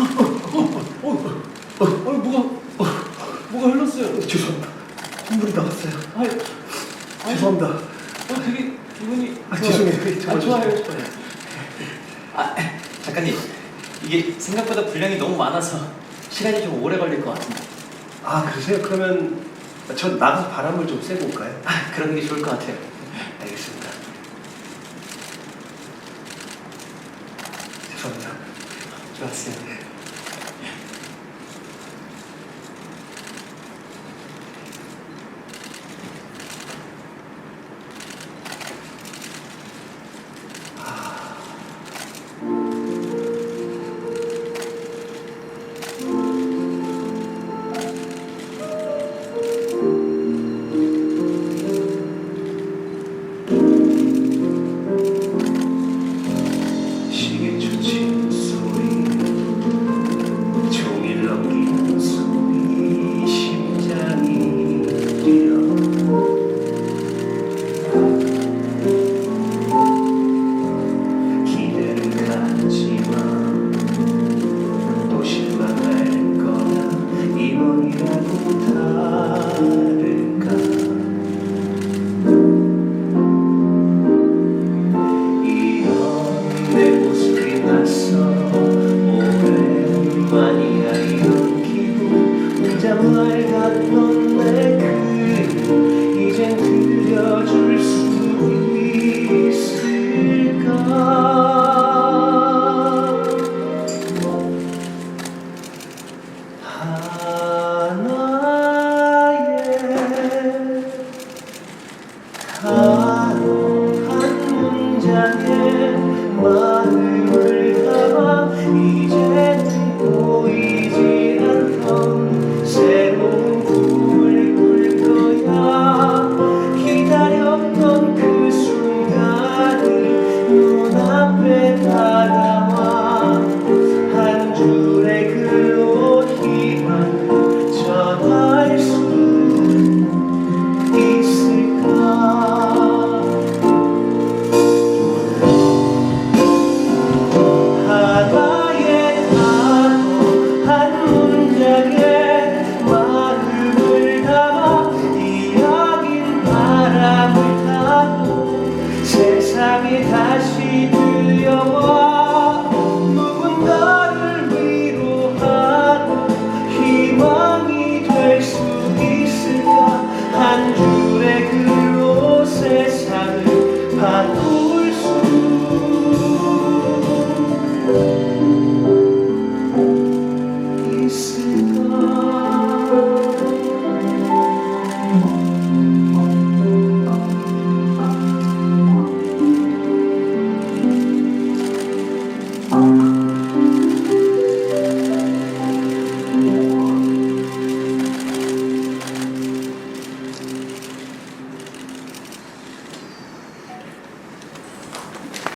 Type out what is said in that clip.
어, 뭐가 어, 뭐가 흘렀어요? 죄송합니다. 콧물이 나왔어요. 아니, 아니, 죄송합니다. 어, 되게 기분이 아. 죄송해요. 정말 아, 좋아요. 죄송해요. 아, 작가님. 이게 생각보다 분량이 너무 많아서 시간이 좀 오래 걸릴 것 같은데. 아 그러세요? 그러면 전 나가서 바람을 좀 쐬고 올까요? 아, 그런 게 좋을 것 같아요. 알겠습니다. 죄송합니다. 좋았어요. 한 줄의 글로 세상을 수